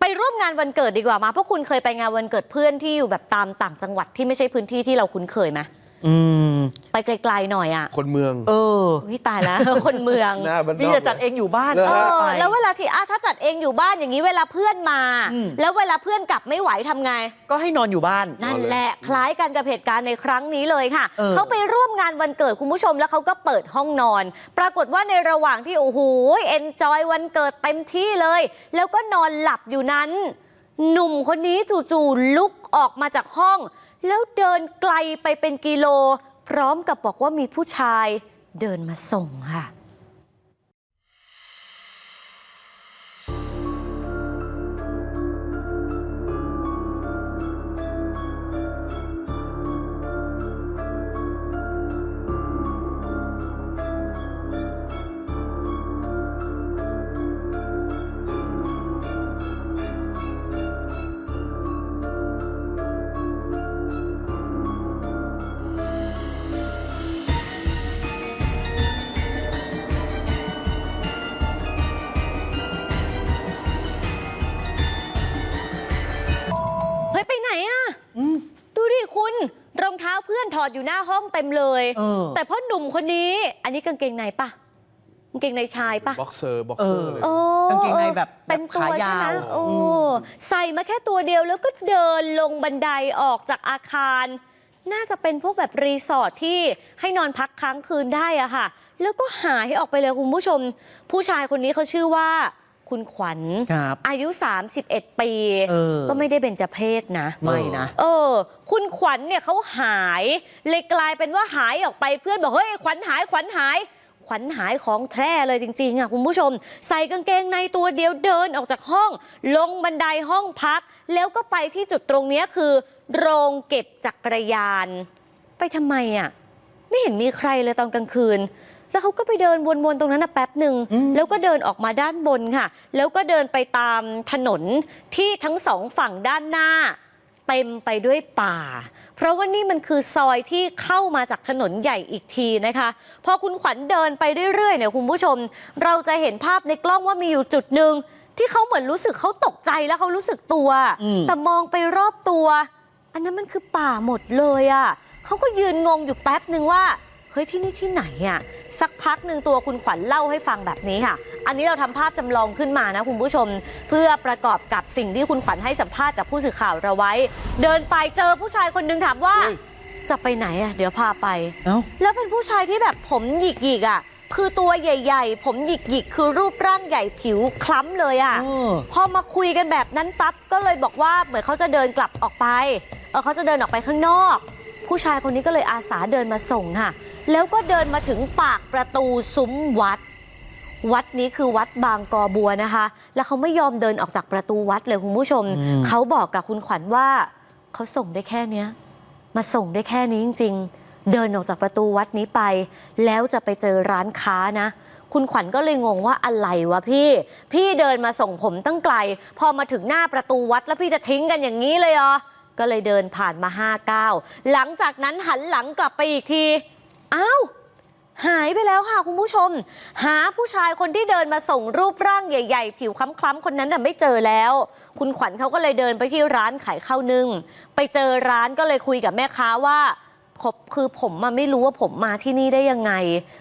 ไปร่วมงานวันเกิดดีกว่ามาเพราะคุณเคยไปงานวันเกิดเพื่อนที่อยู่แบบตามต่างจังหวัดที่ไม่ใช่พื้นที่ที่เราคุ้นเคยไหม อืมไปไกลๆหน่อยอะคนเมือง เออวิตายแล้ว คนเมืองหน้าบ้านนอกนี่จะจัดเองอยู่บ้านเหรอเอฮะอไปแล้วเวลาที่อะถ้าจัดเองอยู่บ้านอย่างนี้เวลาเพื่อนมา อืม แล้วเวลาเพื่อนกลับไม่ไหวทำไง ก็ให้นอนอยู่บ้าน นั่นแหละคล้ายกันกับเหตุการณ์ในครั้งนี้เลยค่ะเออเขาไปร่วมงานวันเกิดคุณผู้ชมแล้วเขาก็เปิดห้องนอน ปรากฏว่าในระหว่างที่โอ้โหเอนจอยวันเกิดเต็มที่เลย แล้วก็นอนหลับอยู่นั้น หนุ่มคนนี้จู่ๆลุกออกมาจากห้อง แล้วเดินไกลไปเป็นกิโล พร้อมกับบอกว่ามีผู้ชายเดินมาส่งค่ะ อนถอดอยู่หน้าห้องเต็มเลย เออ แต่พ่อหนุ่มคนนี้ อันนี้กางเกงในปะกางเกงในชายปะบ็อกเซอร์ บ็อกเซอร์เลยโอ้กางเกงในแบบเป็นตัวแบบขายาใช่ไหมวโอ้อืม ใส่มาแค่ตัวเดียวแล้วก็เดินลงบันไดออกจากอาคาร น่าจะเป็นพวกแบบรีสอร์ทที่ให้นอนพักค้างคืนได้อะค่ะ แล้วก็หายออกไปเลยคุณผู้ชม ผู้ชายคนนี้เขาชื่อว่า คุณขวัญครับอายุ 31 ปี เออ ก็ไม่ได้เบญจเพศนะ ไม่นะ เออ คุณขวัญเนี่ยเขาหาย เลยกลายเป็นว่าหายออกไปเพื่อนบอกเฮ้ยขวัญหายขวัญหาย ขวัญหายของแท้เลยจริงๆอะคุณผู้ชม ใส่กางเกงในตัวเดียวเดินออกจากห้อง ลงบันไดห้องพัก แล้วก็ไปที่จุดตรงเนี้ยคือ โรงเก็บจักรยาน ไปทำไมอะ ไม่เห็นมีใครเลยตอนกลางคืน แล้วเขาก็ไปเดินวนๆตรงนั้นนะแป๊บหนึ่งอืมแล้วก็เดินออกมาด้านบนค่ะ แล้วก็เดินไปตามถนนที่ทั้งสองฝั่งด้านหน้าเต็มไปด้วยป่า เพราะว่านี่มันคือซอยที่เข้ามาจากถนนใหญ่อีกทีนะคะ พอคุณขวัญเดินไปเรื่อยๆเนี่ยคุณผู้ชม เราจะเห็นภาพในกล้องว่ามีอยู่จุดหนึ่งที่เขาเหมือนรู้สึกเขาตกใจแล้วเขารู้สึกตัวอืมแต่มองไปรอบตัว อันนั้นมันคือป่าหมดเลยอะ่ะเขาก็ยืนงงอยู่แป๊บหนึ่งว่า เฮ้ยที่นี่ที่ไหนอะ่ะสักพักหนึ่งตัวคุณขวัญเล่าให้ฟังแบบนี้ค่ะ อันนี้เราทำภาพจำลองขึ้นมานะคุณผู้ชม เพื่อประกอบกับสิ่งที่คุณขวัญให้สัมภาษณ์กับผู้สื่อข่าวเราไว้ เดินไปเจอผู้ชายคนหนึงถามว่าเฮ้ยจะไปไหนอะ่ะเดี๋ยวพาไปเอ้าแล้วเป็นผู้ชายที่แบบผมหยิกหยิกๆอะคือตัวใหญ่ ๆ ผมหยิกหยิกๆคือรูปร่างใหญ่ผิวคล้ำเลยอะเออพอมาคุยกันแบบนั้นปั๊บก็เลยบอกว่าเหมือนเขาจะเดินกลับออกไปเออเขาจะเดินออกไปข้างนอก ผู้ชายคนนี้ก็เลยอาสาเดินมาส่งค่ะ แล้วก็เดินมาถึงปากประตูซุ้มวัด วัดนี้คือวัดบางกอบัวนะคะ แล้วเขาไม่ยอมเดินออกจากประตูวัดเลยคุณผู้ชมอืมเขาบอกกับคุณขวัญว่า เขาส่งได้แค่เนี้ย มาส่งได้แค่นี้จริง ๆ เดินออกจากประตูวัดนี้ไป แล้วจะไปเจอร้านค้านะ คุณขวัญก็เลยงงว่าอะไรวะพี่ พี่เดินมาส่งผมตั้งไกล พอมาถึงหน้าประตูวัดแล้วพี่จะทิ้งกันอย่างนี้เลยเหรอก็เลยเดินผ่านมาห้าก้าวหลังจากนั้นหันหลังกลับไปอีกที อ้าวหายไปแล้วค่ะคุณผู้ชม หาผู้ชายคนที่เดินมาส่งรูปร่างใหญ่ ๆ ผิวคล้ำๆคนนั้นน่ะไม่เจอแล้ว คุณขวัญเขาก็เลยเดินไปที่ร้านขายข้าวนึ่งไปเจอร้านก็เลยคุยกับแม่ค้าว่าผมคือผมมาไม่รู้ว่าผมมาที่นี่ได้ยังไง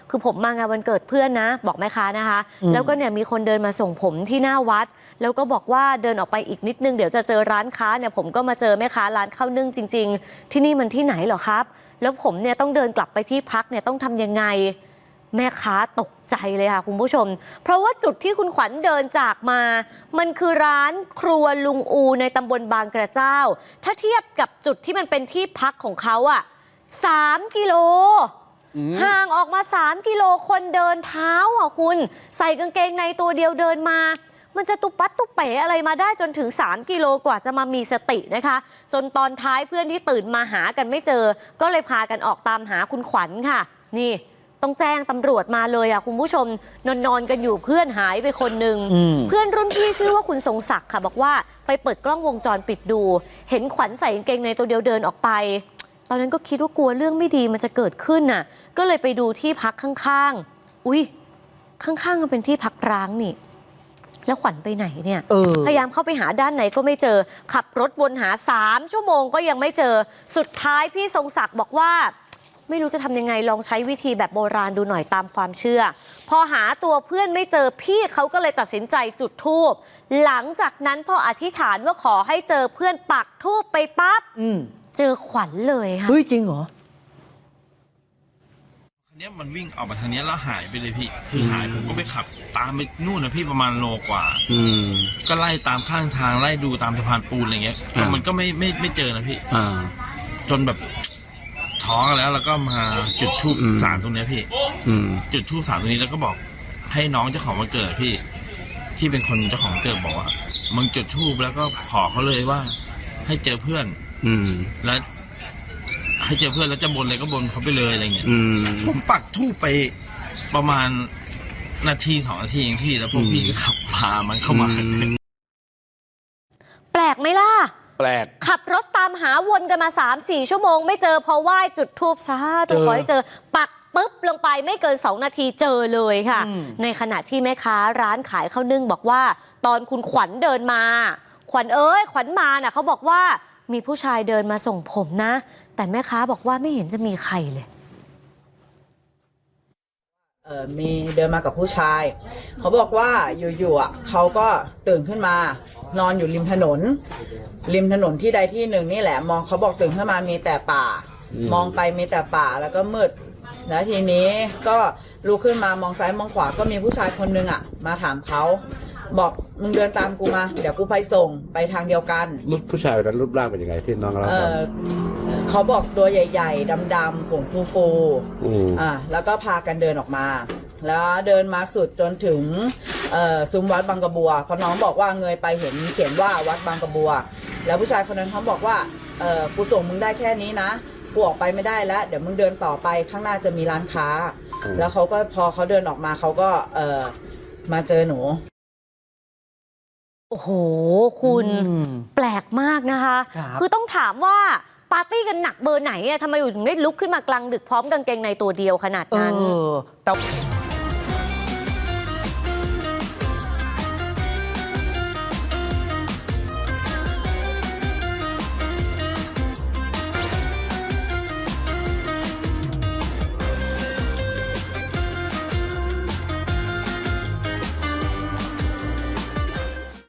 คือผมมางานวันเกิดเพื่อนนะ บอกแม่ค้านะคะอืมแล้วก็เนี่ยมีคนเดินมาส่งผมที่หน้าวัด แล้วก็บอกว่าเดินออกไปอีกนิดนึงเดี๋ยวจะเจอร้านค้าเนี่ยผมก็มาเจอแม่ค้าร้านข้าวนึ่งจริง ๆ ที่นี่มันที่ไหนเหรอครับ แล้วผมเนี่ยต้องเดินกลับไปที่พักเนี่ยต้องทำยังไง แม่ค้าตกใจเลยค่ะคุณผู้ชม เพราะว่าจุดที่คุณขวัญเดินจากมา มันคือร้านครัวลุงอูในตำบลบางกระเจ้า ถ้าเทียบกับจุดที่มันเป็นที่พักของเขาอะสามกิโลอืมห่างออกมา 3 กิโลคนเดินเท้าอะคุณ ใส่กางเกงในตัวเดียวเดินมา มันจะตุปัดตุเป๋อะไรมาได้จนถึง 3 กิโลกว่าจะมามีสตินะคะ จนตอนท้ายเพื่อนที่ตื่นมาหากันไม่เจอ ก็เลยพากันออกตามหาคุณขวัญค่ะ นี่ต้องแจ้งตำรวจมาเลยอะคุณผู้ชม นอนนอนๆกันอยู่เพื่อนหายไปคนหนึ่งอืมเพื่อนรุ่นพี่ชื่อว่าคุณทรงศักดิ์ค่ะ บอกว่าไปเปิดกล้องวงจรปิดดู เห็นขวัญใส่กางเกงในตัวเดียวเดินออกไป ตอนนั้นก็คิดว่ากลัวเรื่องไม่ดีมันจะเกิดขึ้นน่ะ ก็เลยไปดูที่พักข้างๆ อุ้ยข้างๆมันเป็นที่พักร้างนี่ แล้วขวัญไปไหนเนี่ย เออ พยายามเข้าไปหาด้านไหนก็ไม่เจอ ขับรถวนหา 3 ชั่วโมงก็ยังไม่เจอ สุดท้ายพี่ทรงศักดิ์บอกว่า ไม่รู้จะทำยังไงลองใช้วิธีแบบโบราณดูหน่อยตามความเชื่อ พอหาตัวเพื่อนไม่เจอพี่เขาก็เลยตัดสินใจจุดธูป หลังจากนั้นพออธิษฐานว่าขอให้เจอเพื่อนปักธูปไปปั๊บอืมเจอขวัญเลยค่ะ เฮ้ยจริงเหรอ คันเนี้ยมันวิ่งออกมาทางเนี้ยแล้วหายไปเลยพี่ คือหายผมก็ไปขับ ตามไปนู่นนะพี่ประมาณโลกว่า อืม ก็ไล่ตามข้างทางไล่ดูตามสะพานปูนอะไรเงี้ยอ่ามั มันก็ไม่ไม่ไม่เจอนะพี่ อ่า จนแบบท้อกันแล้วแล้วก็มาจุดทูบอืม สารตรงเนี้ยพี่ อืม จุดทูบสารตรงนี้แล้วก็บอกให้น้องเจ้าของวันเกิดพี่ ที่เป็นคนเจ้าของวันเกิดบอกว่ามึงจุดทูบแล้วก็ขอเขาเลยว่า ให้เจอเพื่อน อืม แล้ว ให้เจอเพื่อนแล้วจะบนอะไรก็บนเขาไปเลยอะไรเงี้ยอืม ผมปักทูบไปประมาณนาทีสองนาทีเองพี่แล้วพวกอืมพี่ก็ขับพามันเข้ามา อืม แปลกไหมล่ะ แปลก ขับรถตามหาวนกันมา 3 4 ชั่วโมง ไม่เจอพอไหว้จุดทูบซาเจถูกอขอให้เจอ ปักปุ๊บลงไปไม่เกิน 2 นาทีเจอเลยค่ะ อืม ในขณะที่แม่ค้าร้านขายข้าวนึ่งบอกว่า ตอนคุณขวัญเดินมา ขวัญเอ้ย ขวัญมาน่ะเขาบอกว่า มีผู้ชายเดินมาส่งผมนะ แต่แม่ค้าบอกว่าไม่เห็นจะมีใครเลยเออมีเดินมากับผู้ชาย เขาบอกว่าอยู่ๆอะเขาก็ตื่นขึ้นมา นอนอยู่ริมถนน ริมถนนที่ใดที่หนึ่งนี่แหละ มองเขาบอกตื่นขึ้นมามีแต่ป่าอืมมองไปมีแต่ป่าแล้วก็มืดแล้วทีนี้ก็ลุกขึ้นมามองซ้ายมองขวาก็มีผู้ชายคนนึงอะ มาถามเขา บอกมึงเดินตามกูมา เดี๋ยวกูไปส่งไปทางเดียวกันรูปผู้ชายคนนั้นรูปร่างเป็นยังไงที่น้องเราเอฟังอเขาบอกตัวใหญ่ ๆดำๆผมฟูๆอืมอ่าแล้วก็พากันเดินออกมา แล้วเดินมาสุดจนถึงเอ่อซุ้มวัดบางกระบัวเพราะน้องบอกว่าเงยไปเห็นเขียนว่าวัดบางกระบัว แล้วผู้ชายคนนั้นเขาบอกว่าเออกูส่งมึงได้แค่นี้นะกูออกไปไม่ได้แล้ว เดี๋ยวมึงเดินต่อไปข้างหน้าจะมีร้านค้าอืมแล้วเขาก็พอเขาเดินออกมาเขาก็เออมาเจอหนู โอ้โห คุณอืมแปลกมากนะคะครับคือต้องถามว่าปาร์ตี้กันหนักเบอร์ไหนอะทำไมอยู่ถึงได้ลุกขึ้นมากลางดึกพร้อมกางเกงในตัวเดียวขนาดเอนั้นอแต่